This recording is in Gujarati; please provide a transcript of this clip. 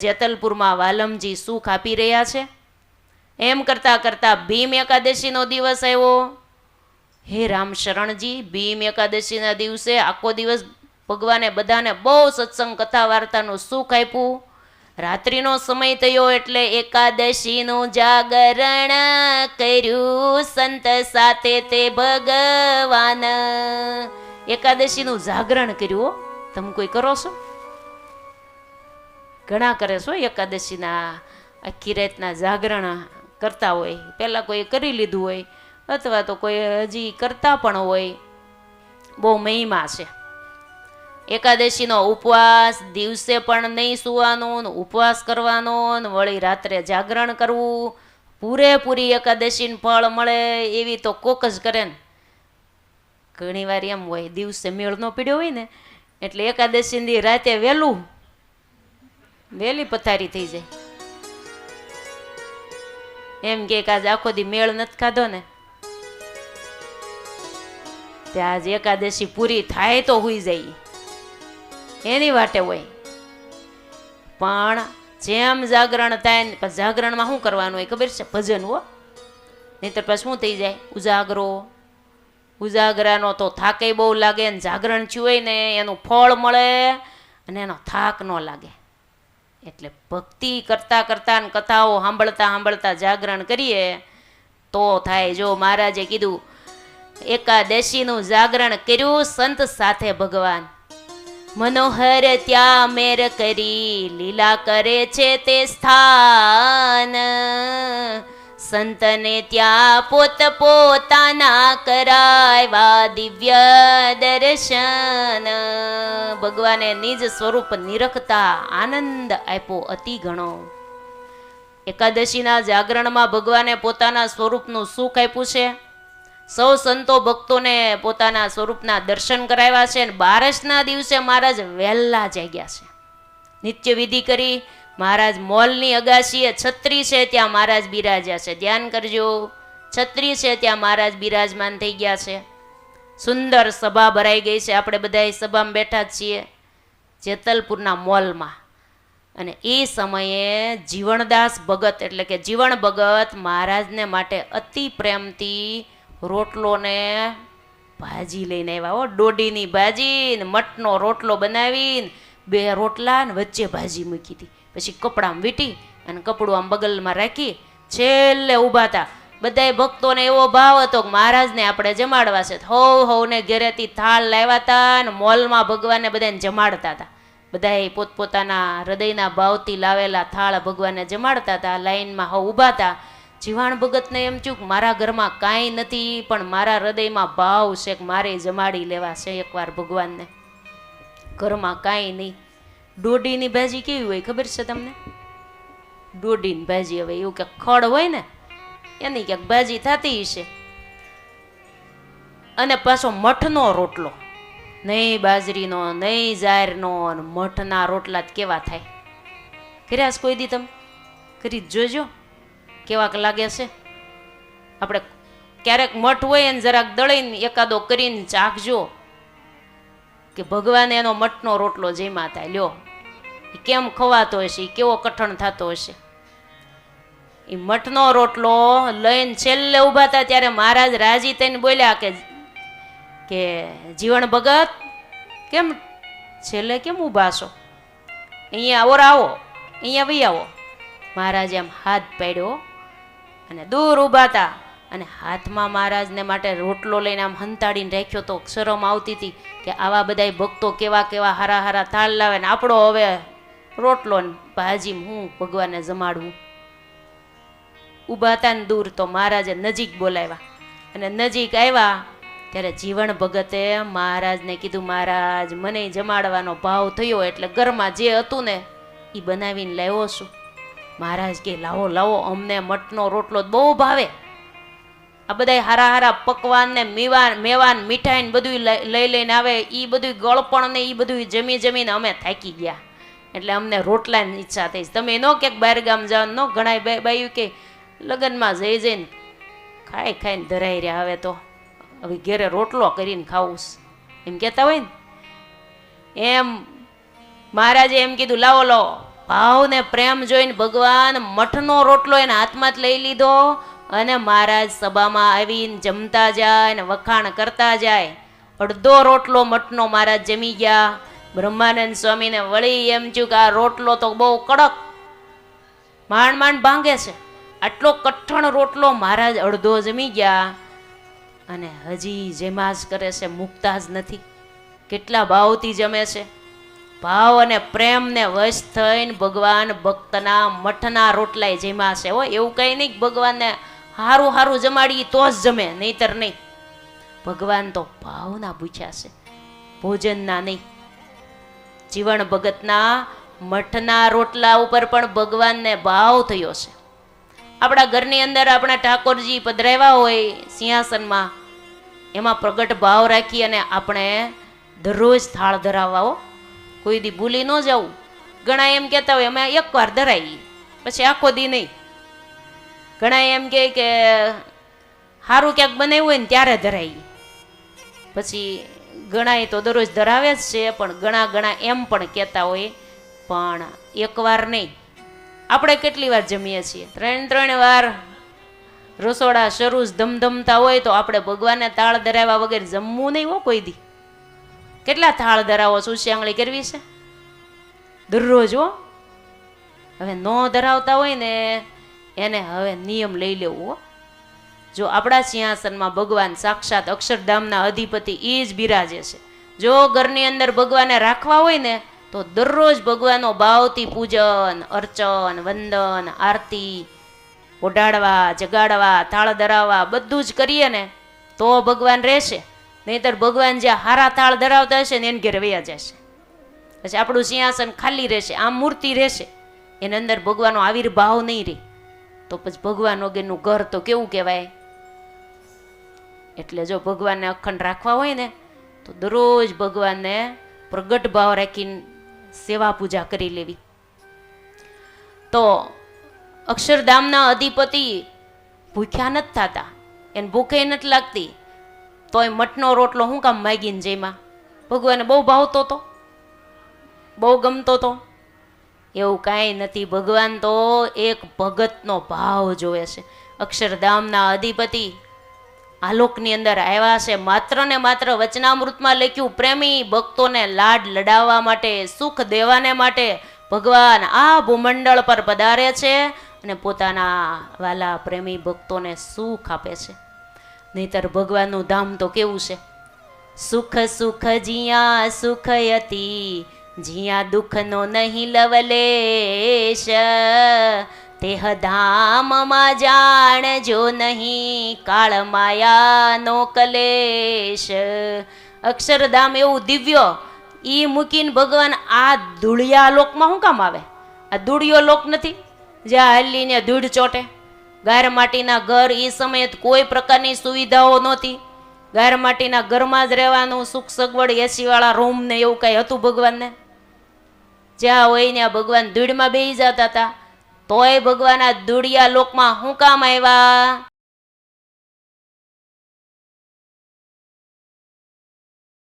જેતલપુરમાં વાલમજી સુખ આપી રહ્યા છે. એમ કરતાં કરતાં ભીમ એકાદશીનો દિવસ આવ્યો. હે રામ શરણજી, ભીમ એકાદશીના દિવસે આખો દિવસ ભગવાને બધાને બહુ સત્સંગ, કથા, વાર્તાનું સુખ આપ્યું. રાત્રિનો સમય થયો એટલે એકાદશીનું જાગરણ કર્યું સંત સાથે તે ભગવાન. એકાદશીનું જાગરણ કર્યું. તમે કોઈ કરો છો? ઘણા કરે છો એકાદશીના આખી રાતના જાગરણ કરતા હોય. પહેલાં કોઈ કરી લીધું હોય, અથવા તો કોઈ હજી કરતા પણ હોય. બહુ મહિમા છે. એકાદશીનો ઉપવાસ દિવસે પણ નહીં સુવાનો ઉપવાસ કરવાનો, ને વળી રાત્રે જાગરણ કરવું. પૂરેપૂરી એકાદશીને ફળ મળે એવી તો કોક જ કરે ને. ઘણીવાર એમ હોય, દિવસે મેળ ન પીડ્યો હોય ને, એટલે એકાદશીની રાતે વહેલું વહેલી પથારી થઈ જાય. એમ કે આજ આખો દી મેળ નથી ખાધો ને. તે આજ એકાદશી પૂરી થાય તો હોઈ જાય. એની વાટે હોય. પણ જેમ જાગરણ થાય ને જાગરણમાં શું કરવાનું હોય ખબર છે? ભજન હો. નહીતર પછી શું થઈ જાય? ઉજાગરો. ઉજાગરાનો તો થાકે બહુ લાગે ને જાગરણ હોય ને, એનું ફળ મળે અને એનો થાક ન લાગે. એટલે ભક્તિ કરતાં કરતા કથાઓ સાંભળતા સાંભળતા જાગરણ કરીએ, તો થાય. જો મહારાજે કીધું, એકાદશીનું જાગરણ કર્યું સંત સાથે ભગવાન. મનોહર ત્યાં મેર કરી, લીલા કરે છે તે સ્થાન. સંતને ત્યાં પોત પોતાના કરાવ્યા દિવ્ય દર્શન. ભગવાને નિજ સ્વરૂપ નિરખતા આનંદ આપ્યો અતિ ઘણો. એકાદશીના જાગરણમાં ભગવાને પોતાના સ્વરૂપનું સુખ આપ્યું છે. સૌ સંતો ભક્તોને પોતાના સ્વરૂપના દર્શન કરાવ્યા છે અને બારસના દિવસે મહારાજ વહેલા જાગ્યા છે. નિત્ય વિધિ કરી મહારાજ મોલની અગાશીએ છત્રી છે, ત્યાં મહારાજ બિરાજ્યા છે. ધ્યાન કરજો, છત્રી છે, ત્યાં મહારાજ બિરાજમાન થઈ ગયા છે. સુંદર સભા ભરાઈ ગઈ છે. આપણે બધા સભામાં બેઠા જ છીએ, જેતલપુરના મોલમાં. અને એ સમયે જીવણદાસ ભગત, એટલે કે જીવણ ભગત મહારાજને માટે અતિ પ્રેમથી રોટલોને ભાજી લઈને આવ્યા હો. દોડીની ભાજી ને મઠનો રોટલો બનાવીને, બે રોટલા ને વચ્ચે ભાજી મૂકી હતી. પછી કપડામાં વીટી અને કપડું આમ બગલમાં રાખી છેલ્લે ઊભા હતા. બધાય ભક્તોને એવો ભાવ હતો કે મહારાજને આપણે જમાડવા છે. હોવ હોવને ઘેરેથી થાળ લાવ્યા હતા અને મોલમાં ભગવાનને બધાને જમાડતા હતા. બધાએ પોતપોતાના હૃદયના ભાવથી લાવેલા થાળ ભગવાનને જમાડતા હતા. લાઈનમાં હવ ઊભા હતા. જીવાણ ભગતને એમ થયું કે મારા ઘરમાં કાંઈ નથી, પણ મારા હૃદયમાં ભાવ છે કે મારે જમાડી લેવા છે એકવાર ભગવાનને. ઘરમાં કાંઈ નહીં. ડોડીની ભાજી કેવી હોય ખબર છે તમને? દોઢીની ભાજી હવે એવું ક્યાંક ખડ હોય ને, એની ક્યાંક ભાજી થતી હશે. અને પાછો મઠનો રોટલો. નહીં બાજરીનો, નહીં જાહેરનો અને મઠના રોટલા કેવા થાય? કર્યા કોઈ દી તમે? કરી જોજો. કેવાક લાગે છે? આપણે ક્યારેક મઠ હોય ને જરાક દળીને એકાદો કરીને ચાખજો. કે ભગવાન એનો મઠનો રોટલો જેમાં થાય. લ્યો. કેમ ખવાતો હશે? કેવો કઠણ થતો હશે? એ મઠનો રોટલો લઈને છેલ્લે ઊભા હતા ત્યારે મહારાજ રાજી થઈને બોલ્યા કે કે જીવણ ભગત, કેમ છેલ્લે કેમ ઊભા છો? અહીંયા ઓર આવો, અહીંયા વહી આવો. મહારાજે આમ હાથ પાડ્યો અને દૂર ઊભા હતા અને હાથમાં મહારાજને માટે રોટલો લઈને આમ હંતાડીને રાખ્યો તો શરમ આવતી હતી કે આવા બધાય ભક્તો કેવા કેવા હારા હારા થાળ લાવે ને આપણો હવે રોટલો ભાજી હું ભગવાનને જમાડવું. ઊભા હતા ને દૂર તો મહારાજે નજીક બોલાવ્યા. અને નજીક આવ્યા ત્યારે જીવણ ભગતે મહારાજને કીધું, મહારાજ, મને જમાડવાનો ભાવ થયો એટલે ઘરમાં જે હતું ને એ બનાવીને લાવ્યો છું. મહારાજ કે, લાવો લાવો, અમને મઠનો રોટલો બહુ ભાવે. આ બધા હારા હારા પકવાન ને મીવાન મેવાન મીઠાઈ ને બધું લઈ લઈને આવે. એ બધું ગળપણ ને એ બધું જમી જમીને અમે થાકી ગયા. એટલે અમને રોટલાની ઈચ્છા થઈ તમે ન ક્યાંક બહાર ગામ જાવ ન ઘણા બાયું કે લગ્નમાં જઈ જઈને ખાઈ ખાઈને ધરાઈ રહ્યા. હવે તો હવે ઘેરે રોટલો કરીને ખાવું એમ કહેતા હોય ને? એમ મહારાજે એમ કીધું, લાવો લાવો. ભાવ ને પ્રેમ જોઈને ભગવાન મઠનો રોટલો એના હાથમાં જ લઈ લીધો અને મહારાજ સભામાં આવીને જમતા જાય ને વખાણ કરતા જાય. અડધો રોટલો મઠનો મહારાજ જમી ગયા. બ્રહ્માનંદ સ્વામીને વળી એમ થયું કે આ રોટલો તો બહુ કડક માંડ માંડ ભાંગે છે. આટલો કઠણ રોટલો મહારાજ અડધો જમી ગયા અને હજી જેમાં જ કરે છે, મૂકતા જ નથી. કેટલા ભાવથી જમે છે. ભાવ અને પ્રેમને વશ થઈને ભગવાન ભક્તના મઠના રોટલાય જેમાં છે. હો, એવું કંઈ નહીં ભગવાનને હારું હારું જમાડી તો જ જમે, નહીતર નહીં. ભગવાન તો ભાવના પૂછ્યા છે. ભોજનના નહીં. જીવન ભગતના મઠના રોટલા ઉપર પણ ભગવાનને ભાવ થયો છે. આપણા ઘરની અંદર આપણા ઠાકોરજી પધરાવ્યા હોય સિંહાસનમાં, એમાં પ્રગટ ભાવ રાખી અને આપણે દરરોજ થાળ ધરાવવા કોઈ દી ભૂલી ન જવું ઘણા એમ કહેતા હોય, અમે એકવાર ધરાવી પછી આખો દી નહીં. ઘણા એમ કહે કે સારું ક્યાંક બનાવ્યું હોય ને ત્યારે ધરાવી પછી ઘણા તો દરરોજ ધરાવે જ છે, પણ ઘણા ઘણા એમ પણ કહેતા હોય. પણ એકવાર નહીં. આપણે કેટલી વાર જમીએ છીએ? ત્રણ ત્રણ વાર રસોડા શરૂ ધમધમતા હોય તો આપણે ભગવાનને તાળ ધરાવ્યા વગર જમવું નહીં હો કોઈ દી. કેટલા થાળ ધરાવો સુશ્યાંગળી કરવી છે? દરરોજ હો. હવે ન ધરાવતા હોય ને, એને હવે નિયમ લઈ લેવું હો. જો આપણા સિંહાસનમાં ભગવાન સાક્ષાત અક્ષરધામના અધિપતિ એ જ બિરાજે છે. જો ઘરની અંદર ભગવાને રાખવા હોય ને, તો દરરોજ ભગવાનનો ભાવથી પૂજન, અર્ચન, વંદન, આરતી, ઓઢાડવા, જગાડવા, થાળ ધરાવવા બધું જ કરીએ ને, તો ભગવાન રહેશે. નહીતર ભગવાન જ્યાં હારા થાળ ધરાવતા હશે ને એને ઘેર વયા જશે. પછી આપણું સિંહાસન ખાલી રહેશે, આમ મૂર્તિ રહેશે. એની અંદર ભગવાનનો આવિર્ભાવ નહીં રહે. તો પછી ભગવાન વગેરેનું ઘર તો કેવું કહેવાય? એટલે જો ભગવાનને અખંડ રાખવા હોય ને, તો દરરોજ ભગવાનને પ્રગટ ભાવ રાખીને સેવા પૂજા કરી લેવી. તો અક્ષરધામના અધિપતિ ભૂખ્યા નથી થતા, એને ભૂખે નથી લાગતી, તોય મઠનો રોટલો શું કામ માગીને જેમાં ભગવાને બહુ ભાવતો તો, બહુ ગમતો તો. એવું કાંઈ નથી, ભગવાન તો એક ભગતનો ભાવ જોવે છે. અક્ષરધામના અધિપતિ આલોકની અંદર આવ્યા છે. માત્ર ને માત્ર વચનામૃતમાં લખ્યું, પ્રેમી ભક્તોને લાડ લડાવવા માટે, સુખ દેવાને માટે ભગવાન આ ભૂમંડળ પર પધારે છે અને પોતાના વાલા પ્રેમી ભક્તોને સુખ આપે છે. નહીતર ભગવાનનું ધામ તો કેવું છે? સુખ સુખ જિયા, સુખ યતી, જિયા દુઃખનો નહીં લવલેશ તેહ ધામમાં જાણજો નહીં કાળ માયાનો કલેશ. અક્ષરધામ એવું દિવ્ય, ઈ મૂકીને ભગવાન આ ધૂળિયા લોકમાં શું કામ આવે? આ ધૂળિયો લોક નથી? જ્યાં હલ્લીને ધૂળ ચોટે. ગાર માટીના ઘર એ સમયે કોઈ પ્રકારની સુવિધાઓ નહોતી. ગાર માટીના ઘરમાં જ રહેવાનું સુખ સગવડ એસીવાળા રૂમ ને એવું કાંઈ હતું ભગવાનને? જ્યાં હોય ને ભગવાન ધૂળમાં બેસી જતા હતા. તોય ભગવાન આ દુડિયા લોકમાં શું કામ આવ્યા?